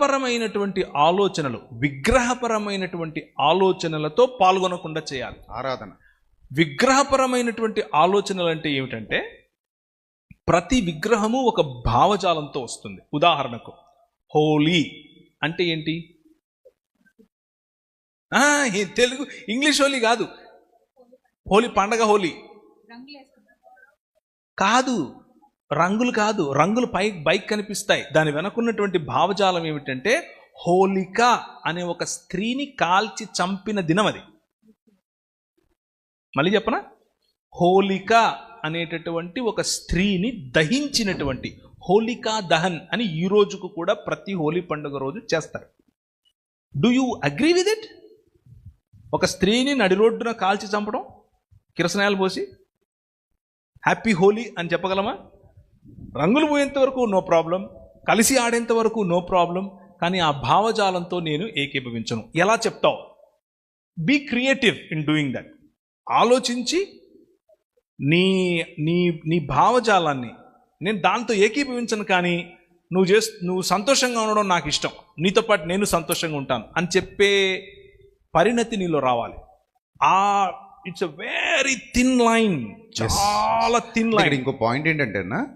మతపరమైనటువంటి ఆలోచనలు విగ్రహపరమైనటువంటి ఆలోచనలతో పాల్గొనకుండా చేయాలి. ఆరాధన. విగ్రహపరమైనటువంటి ఆలోచనలు అంటే ఏమిటంటే ప్రతి విగ్రహము ఒక భావజాలంతో వస్తుంది. ఉదాహరణకు హోలీ అంటే ఏంటి? తెలుగు ఇంగ్లీష్ హోలీ కాదు. హోలీ పండగ హోలీ. కాదు. రంగులు కాదు రంగులు పై బైక్ కనిపిస్తాయి. దాని వెనకున్నటువంటి భావజాలం ఏమిటంటే హోలిక అనే ఒక స్త్రీని కాల్చి చంపిన దినం అది. మళ్ళీ చెప్పనా? హోలిక అనేటటువంటి ఒక స్త్రీని దహించినటువంటి హోలికా దహన్ అని ఈ రోజుకు కూడా ప్రతి హోలీ పండుగ రోజు చేస్తారు. Do you agree with it ఒక స్త్రీని నడి రోడ్డున కాల్చి చంపడం కిరసనాయాలు పోసి హ్యాపీ హోలీ అని చెప్పగలమా? రంగులు పోయేంత వరకు నో ప్రాబ్లం కలిసి ఆడేంత వరకు నో ప్రాబ్లం కానీ ఆ భావజాలంతో నేను ఏకీభవించను. ఎలా చెప్తావు? Be creative in doing that ఆలోచించి నీ నీ నీ భావజాలాన్ని నేను దాంతో ఏకీభవించను కానీ నువ్వు చేస్ నువ్వు సంతోషంగా ఉండడం నాకు ఇష్టం. నీతో పాటు నేను సంతోషంగా ఉంటాను అని చెప్పే పరిణతి నీలో రావాలి. ఆ it's a very thin line చాలా థిన్ లైన్ ఇంకో పాయింట్ ఏంటంటే అన్న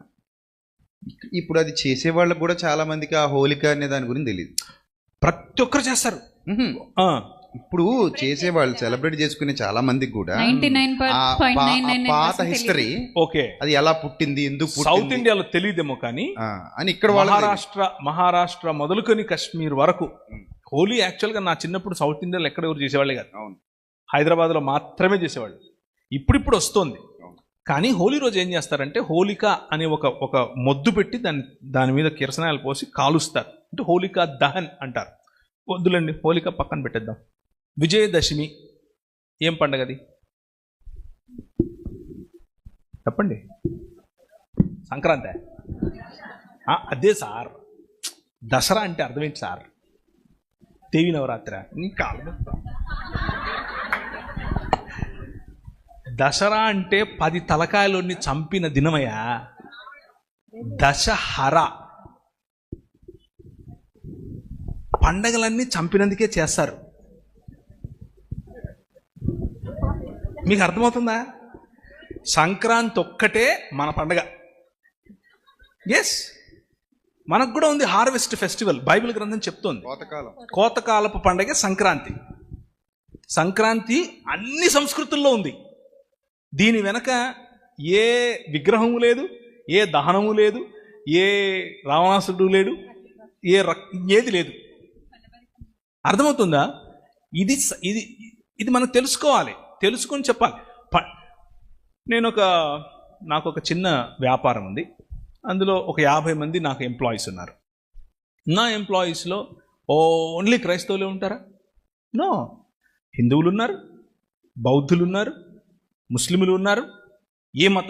ఇప్పుడు అది చేసే వాళ్ళకి కూడా చాలా మందికి ఆ హోలిక అనే దాని గురించి తెలియదు ప్రతి ఒక్కరు చేస్తారు. ఆ, ఇప్పుడు చేసే వాళ్ళు సెలబ్రేట్ చేసుకునే చాలా మందికి కూడా పాత హిస్టరీ ఓకే. అది ఎలా పుట్టింది ఎందుకు సౌత్ ఇండియాలో తెలియదేమో కానీ అని ఇక్కడ. మహారాష్ట్ర మహారాష్ట్ర మొదలుకొని కశ్మీర్ వరకు హోలీ యాక్చువల్గా నా చిన్నప్పుడు సౌత్ ఇండియాలో ఎక్కడ ఎవరు చేసేవాళ్ళే కాదు. అవును. హైదరాబాద్లో మాత్రమే చేసేవాళ్ళు. ఇప్పుడిప్పుడు వస్తోంది. కానీ హోలీ రోజు ఏం చేస్తారంటే హోలిక అనే ఒక ఒక మొద్దు పెట్టి దాని దాని మీద కిరసనాయలు పోసి కాలుస్తారు. అంటే హోలికా దహన్ అంటారు. వద్దులండి హోలిక పక్కన పెట్టేద్దాం. విజయదశమి ఏం పండగది చెప్పండి. సంక్రాంతి. అదే సార్. దసరా అంటే అర్థమేంటి సార్? దేవి నవరాత్రి. నీ కాలు దసరా అంటే పది తలకాయలోని చంపిన దినమయ్యా. దశహర. పండగలన్నీ చంపినందుకే చేస్తారు. మీకు అర్థమవుతుందా? సంక్రాంతి ఒక్కటే మన పండగ. ఎస్ మనకు కూడా ఉంది హార్వెస్ట్ ఫెస్టివల్ బైబిల్ గ్రంథం చెప్తోంది. కోతకాలం. కోతకాలపు పండగ సంక్రాంతి. సంక్రాంతి అన్ని సంస్కృతుల్లో ఉంది. దీని వెనక ఏ విగ్రహము లేదు ఏ దహనము లేదు ఏ రావణాసుడు లేడు ఏ రక్ ఏది లేదు. అర్థమవుతుందా? ఇది ఇది ఇది మనం తెలుసుకోవాలి తెలుసుకొని చెప్పాలి. ప- నేను ఒక నాకు ఒక చిన్న వ్యాపారం ఉంది. అందులో ఒక యాభై మంది నాకు ఎంప్లాయీస్ ఉన్నారు. నా ఎంప్లాయీస్లో ఓన్లీ క్రైస్తవులే ఉంటారా? నో. హిందువులు ఉన్నారు బౌద్ధులు ఉన్నారు ముస్లిములు ఉన్నారు ఏ మత